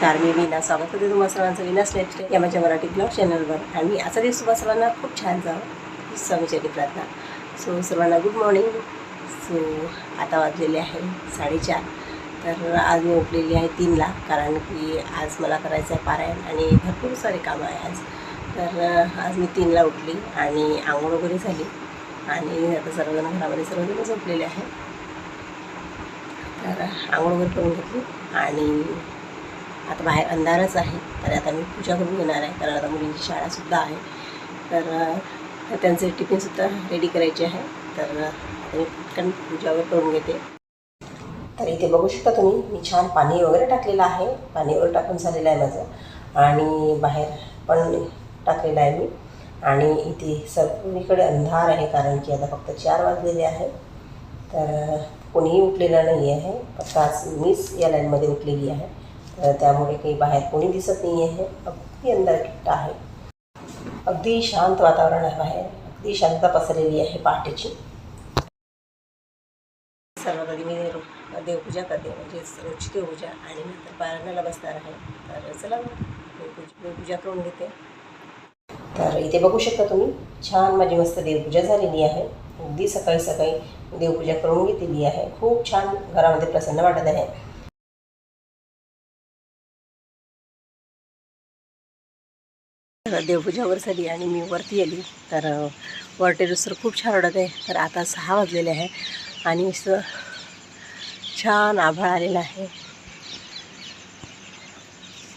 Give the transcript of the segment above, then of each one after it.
नमस्कार मी वीना स्वागत करते तुम्हाला सर्वांचं विनास लाईफस्टाईल या माझ्या मराठी ब्लॉग चॅनलवर आणि आजचा दिवस तुम्हाला सर्वांना खूप छान जावं स्वामीच्या प्रार्थना. सो सर्वांना गुड मॉर्निंग सो आता वाजलेले आहे साडेचार. तर आज मी उठलेली आहे तीनला कारण की आज मला करायचं आहे पारायण आणि भरपूर सारे कामं आहे आज. तर आज मी तीनला उठली आणि आंघोळ वगैरे झाली. आणि आता सर्वजण घरामध्ये सर्वजण झोपलेले आहे तर आंघोळ वगैरे करून घेतली आणि आता बाहेर अंधारच आहे तर आता मी पूजा करून घेणार आहे कारण आता मुलींची शाळासुद्धा आहे. तर त्यांचे टिफिनसुद्धा रेडी करायचे आहे. तर आता मी पटकन पूजा वगैरे करून घेते. तर इथे बघू शकता तुम्ही मी छान पाणी वगैरे टाकलेलं आहे. पाणी वगैरे टाकून झालेलं आहे माझं. आणि बाहेर पण टाकलेलं आहे मी. आणि इथे सर्वीकडे अंधार आहे कारण की आता फक्त चार वाजलेले आहे. तर कोणीही उठलेलं नाही आहे फक्त आज मीच या लाईनमध्ये उठलेली आहे. त्यामुळे काही बाहेर कोणी दिसत नाही आहे अगदी अंधारकिट्ट आहे. अगदी शांत वातावरण आहे बाहेर. अगदी शांतता पसरलेली आहे पहाटेची. सर्वप्रथम मी देवपूजा करते. म्हणजेच रोजची देवपूजा. आणि नंतर पारायणाला बसणार आहे. तर चला देवपूजा देवपूजा करून घेते. तर इथे बघू शकता तुम्ही छान माझी मस्त देवपूजा झालेली आहे. अगदी सकाळी सकाळी देवपूजा करून घेतलेली आहे. खूप छान घरामध्ये प्रसन्न वाटत आहे. देवपूजावर झाली आणि मी वरती आली. तर अ, वर खूप छान वाटत आहे. तर आता सहा वाजलेले आहे आणि असं छान आभाळ आलेला आहे.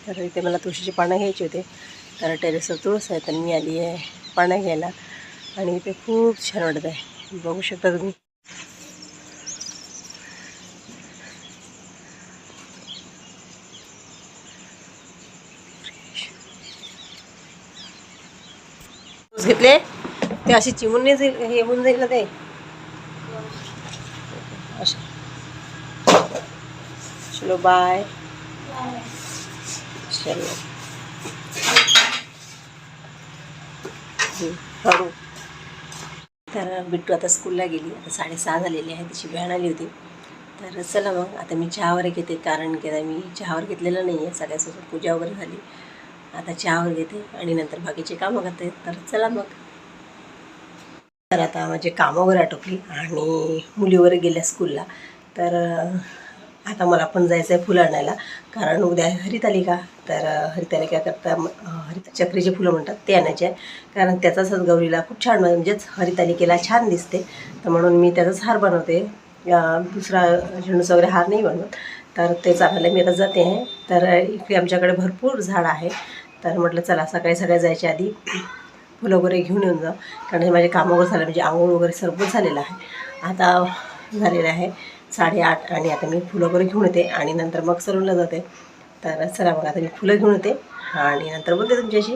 तर इथे मला तुळशीची पानं घ्यायची होते. तर टेरेसवर तुळस आहे तर मी आली आहे पानं घ्यायला आणि इथे खूप छान वाटत आहे. बघू शकता तुम्ही. घेतले. ते अशी चिमून नाही जाईल हे होऊन जाईल ना ते. चलो बाय चलो. हळू तर बिट्टू आता स्कूलला गेली आता साडेसहा झालेली आहे तिची बहीण आली होती. तर चला मग आता मी चहावर घेते कारण की आता मी चहावर घेतलेलं नाही आहे सगळ्यासोबत पूजा वगैरे झाली. आता चहावर घेते आणि नंतर बाकीचे कामं करते. तर चला मग. तर आता माझे कामं वगैरे आटोपली आणि मुली वगैरे गेल्या स्कूलला. तर आता मला पण जायचं आहे फुलं आणायला. कारण उद्या हरितालिका तर हरितालिकाकरता हरिता हरित चक्रीचे फुलं म्हणतात ते आणायचे आहे. कारण त्याचाच गौरीला खूप छान म्हणजेच हरितालिकेला छान दिसते. तर म्हणून मी त्याचाच हार बनवते. दुसरा झेंडूचा वगैरे हार नाही बनवत. तर तेच आणायला मी आता जाते आहे. तर इकडे आमच्याकडे भरपूर झाड आहे तर म्हटलं चला सकाळी सकाळी जायच्या आधी फुलं वगैरे घेऊन येऊन जा कारण माझे काम वगैरे झालं म्हणजे आंघोळ वगैरे सर्व झालेलं आहे. आता झालेलं आहे साडेआठ आणि आता मी फुलं वगैरे घेऊन येते आणि नंतर मग सलूनला जाते. तर चला मग आता मी फुलं घेऊन येते आणि नंतर बोलते तुमच्याशी.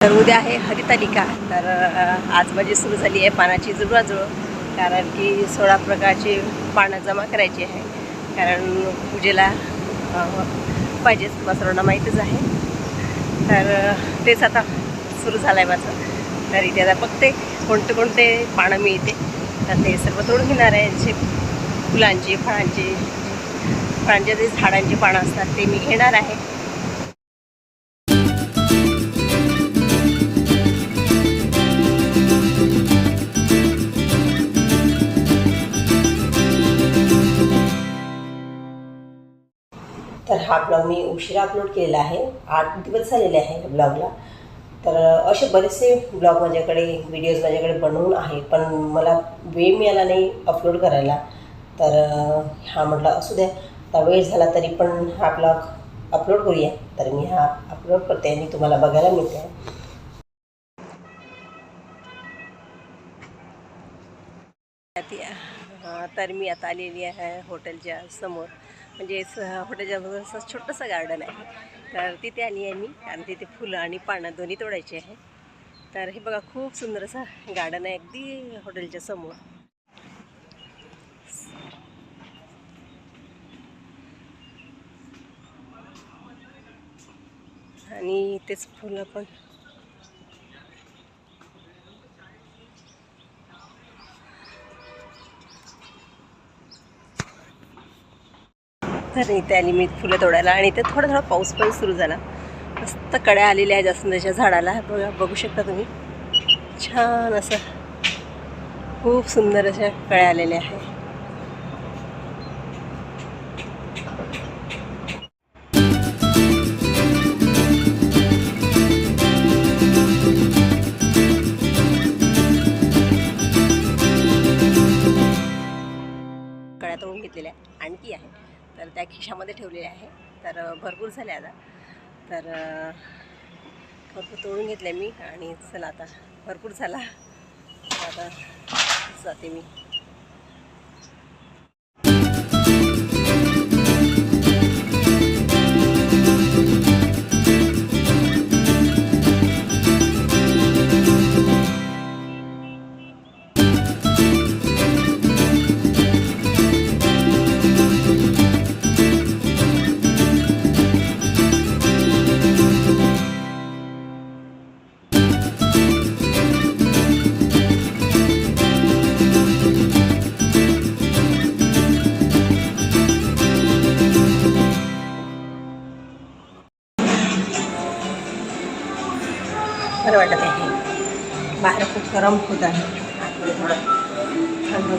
तर उद्या आहे हरितालिका. तर आज माझी सुरू झाली आहे पानाची जुळवाजुळव कारण की सोळा प्रकारची पानं जमा करायची आहे. कारण पूजेला पाहिजेच तुम्हाला सर्वांना माहीतच आहे. तर तेच आता सुरू झालं आहे माझं. तर इथे आता बघते कोणते कोणते पानं मिळते. तर ते सर्व तोडून घेणार आहे. जे फुलांची फळांची फळांच्या जे झाडांची पानं असतात ते मी घेणार आहे. हा ब्लॉग मी उशिरा अपलोड केलेला आहे. आठ दिवस झालेले आहे या ब्लॉगला. तर असे बरेचसे ब्लॉग माझ्याकडे व्हिडिओज माझ्याकडे बनवून आहे पण मला वेळ मिळाला नाही अपलोड करायला. तर हा म्हटलं असू द्या. आता वेळ झाला तरी पण हा ब्लॉग अपलोड करूया. तर मी हा अपलोड करते आणि तुम्हाला बघायला मिळते. तर मी आता आलेली आहे हॉटेलच्या समोर. म्हणजे स- हॉटेलच्या समोर असं छोटंसं गार्डन आहे. तर तिथे आली आहे मी आणि तिथे फुलं आणि पानं दोन्ही तोडायची आहे. तर हे बघा खूप सुंदर असं गार्डन आहे अगदी हॉटेलच्या समोर. आणि तेच फुलं पण तर इथे आली मी फुलं तोडायला. आणि इथे थोडा थोडा पाऊस पण सुरू झाला. मस्त कड्या आलेल्या आहेत जास्वंदाच्या झाडाला. बघा बघू शकता तुम्ही. छान असं खूप सुंदर अशा कळ्या आलेल्या आहेत. त्या ठेवलेले आहे. तर भरपूर झाले आता. तर भरपूर तोडून घेतल्या मी आणि चला आता भरपूर झाला. आता जाते मी. बरं वाटत आहे. बाहेर खूप गरम होत आहे. थंड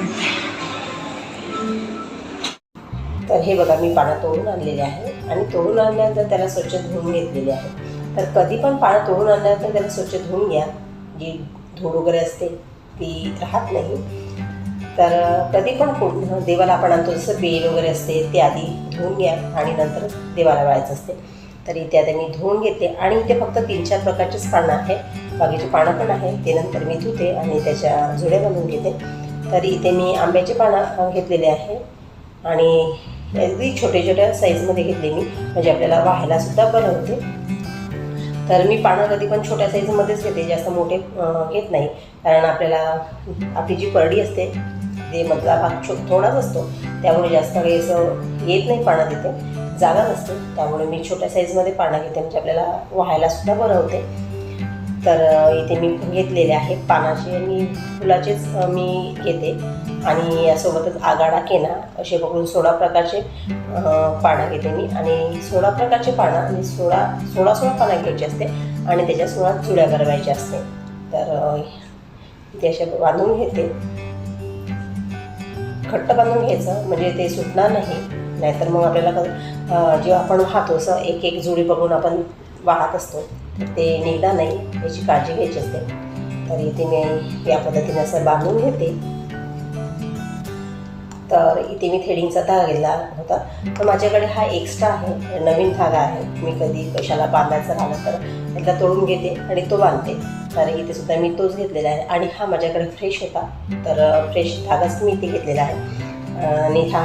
तर हे बघा मी पानं तोडून आणलेले आहे आणि तोडून आणल्यानंतर त्याला स्वच्छ धुवून घेतलेले आहे. तर कधी पण पानं तोडून आणल्यानंतर त्याला स्वच्छ धुवून घ्या. जी धूळ वगैरे असते ती राहत नाही. तर कधी पण देवाला आपण आणतो जसं बेल वगैरे असते ते आधी धुवून घ्या आणि नंतर देवाला वाळायचं असते. तर इथे आता मी धुवून घेते. आणि इथे फक्त तीन चार प्रकारचेच पानं आहे बाकीचे पानं पण आहे ते नंतर मी धुते आणि त्याच्या जुड्या बनवून घेते. तर इथे मी आंब्याचे पानं घेतलेले आहे. आणि अगदी छोट्या छोट्या साईजमध्ये घेतले मी. म्हणजे आपल्याला वाहायलासुद्धा बरं होते तर मी पानं कधी पण छोट्या साईजमध्येच घेते. जास्त मोठे घेत नाही. कारण आपल्याला आपली जी परडी असते ते मधला भाग छो थोडाच असतो. त्यामुळे जास्त काही असं येत नाही पानं तिथे. जागा नसते त्यामुळे मी छोट्या साईजमध्ये पानं घेते म्हणजे आपल्याला व्हायला सुद्धा बरं होते. तर इथे मी घेतलेले आहे पानाचे आणि फुलाचेच मी घेते. आणि यासोबतच आगाडा केना असे पकडून सोळा प्रकारचे पानं घेते मी. आणि सोळा प्रकारचे पानं आणि सोळा सोळा सोळा पानं घ्यायची असते आणि त्याच्या सोळा चुड्या करवायच्या असते. तर ते अशा बांधून घेते. घट्ट बांधून घ्यायचं म्हणजे ते सुटणार नाही. नाहीतर मग आपल्याला जेव्हा आपण वाहतो असं एक एक जोडी बघून आपण वाहत असतो ते निघणार नाही याची काळजी घ्यायची असते. तर इथे मी या पद्धतीने असं बांधून घेते. तर इथे मी थ्रेडिंगचा धागा घेतला होता. तर माझ्याकडे हा एक्स्ट्रा आहे नवीन धागा आहे. मी कधी कशाला बांधायचं राहिला तर त्यातला तोडून घेते आणि तो बांधते. तर इथे सुद्धा मी तोच घेतलेला आहे आणि हा माझ्याकडे फ्रेश होता. तर फ्रेश धागाच मी इथे घेतलेला आहे. आणि हा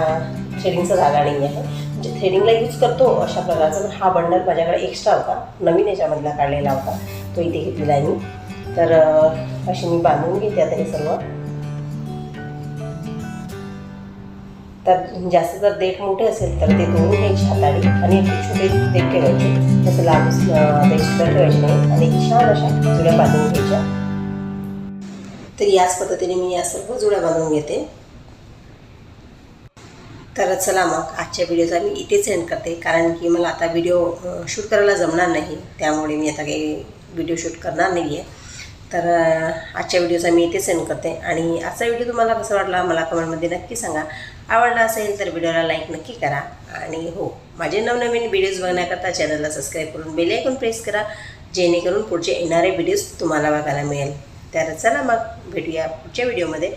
थ्रेडिंगचा धागा नाही आहे म्हणजे थ्रेडिंगला यूज करतो अशा प्रकारचा. पण हा बंडल माझ्याकडे एक्स्ट्रा होता. नवीन याच्यामधला काढलेला होता. तो इथे घेतलेला आहे मी. तर अशी मी बांधून घेते आता हे सर्व. तर जास्त जर देठ मोठे असेल तर ते दोन घ्यायची हाताळी आणि छोटे देठ ठेवायचे. तसं लांब देठ सुद्धा ठेवायचे नाही. आणि छान अशा जुड्या बांधून घ्यायच्या. तर याच पद्धतीने मी या सर्व जुड्या बांधून घेते. तर चला मग आजच्या व्हिडिओचा मी इथेच एंड करते. कारण की मला आता व्हिडिओ शूट करायला जमणार नाही. त्यामुळे मी आता काही व्हिडिओ शूट करणार नाही आहे तर आजच्या व्हिडिओचा मी इथेच सेंड करते. आणि आजचा व्हिडिओ तुम्हाला कसा वाटला मला कमेंटमध्ये नक्की सांगा. आवडला असेल तर व्हिडिओला लाईक नक्की करा. आणि हो माझे नवनवीन व्हिडिओज बघण्याकरता चॅनलला सबस्क्राईब करून बेल आयकॉन प्रेस करा. जेणेकरून पुढचे येणारे व्हिडिओज तुम्हाला बघायला मिळेल. तर चला मग भेटूया पुढच्या व्हिडिओमध्ये